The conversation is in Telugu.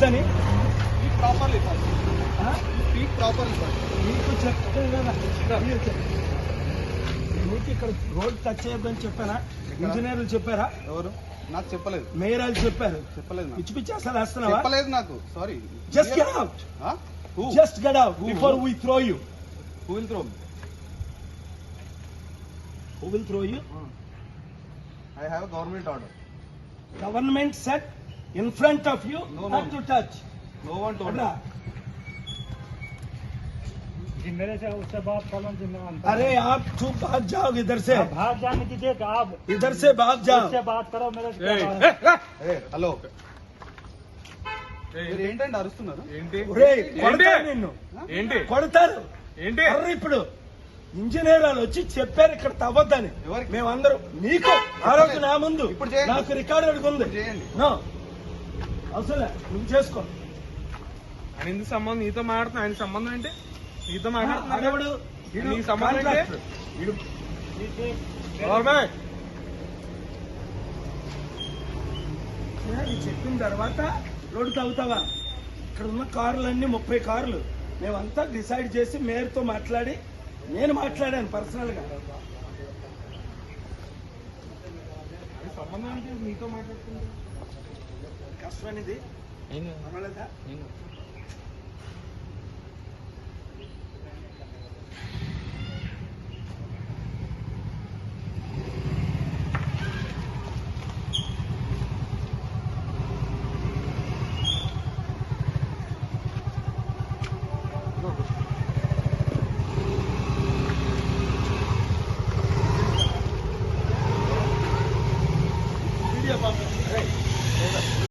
Speak properly? స్పీక్ ప్రాపర్లీ నీకు చెప్తాను కదా. నీకు ఇక్కడ రోడ్ టచ్ చేయొద్దని చెప్పారా? ఇంజనీర్లు చెప్పారా? ఎవరు? నాకు చెప్పలేదు. మేయరాలు చెప్పారు. చెప్పలేదు పిచ్చి పిచ్చి అసలు వేస్తున్నావా చెప్పలేదు నాకు. Sorry just get out just get out before we throw you who will throw who will throw you I have government order government set In front of you No, no. Not to touch no one told मेरे से उससे बात करो जिम्मेदार अरे आप तू भाग जाओ इधर से भाग जाने दीजिए कि आप इधर से भाग जाओ उससे बात करो मेरे से क्या बात है? హలో మీరు ఏంటండి అరుస్తున్నారు ఏంటి ఒరేయ్, కొడతారు నిన్ను ఏంటి కొడతారు ఏంటి అర్ర ఇప్పుడు ఇంజనీర్ వాళ్ళు వచ్చి చెప్పారు ఇక్కడ తవ్వద్దని ఎవరికి? మేమందరం నీకు ఆ రోజు నా ముందు ఇప్పుడు చేయండి. నాకు రికార్డు అడుగుంది ఇప్పుడు చేయండి. నో అవసరం నువ్వు చేసుకో. ఆయన ఎందుకు సంబంధం? నీతో మాట్లాడుతున్నా. ఆయన సంబంధం ఏంటి? నీతో మాట్లాడుతున్నా అడవుడు నీ సంబంధం ఏంటి? గవర్నమెంట్ చెప్పిన తర్వాత రోడ్డు తవ్వుతావా ఇక్కడ ఉన్న కార్లన్నీ ముప్పై కార్లు. మేమంతా డిసైడ్ చేసి మేయర్తో మాట్లాడి నేను మాట్లాడాను పర్సనల్గా ఆయన సంబంధం నీతో కష్టమైనది పర్వాలేదా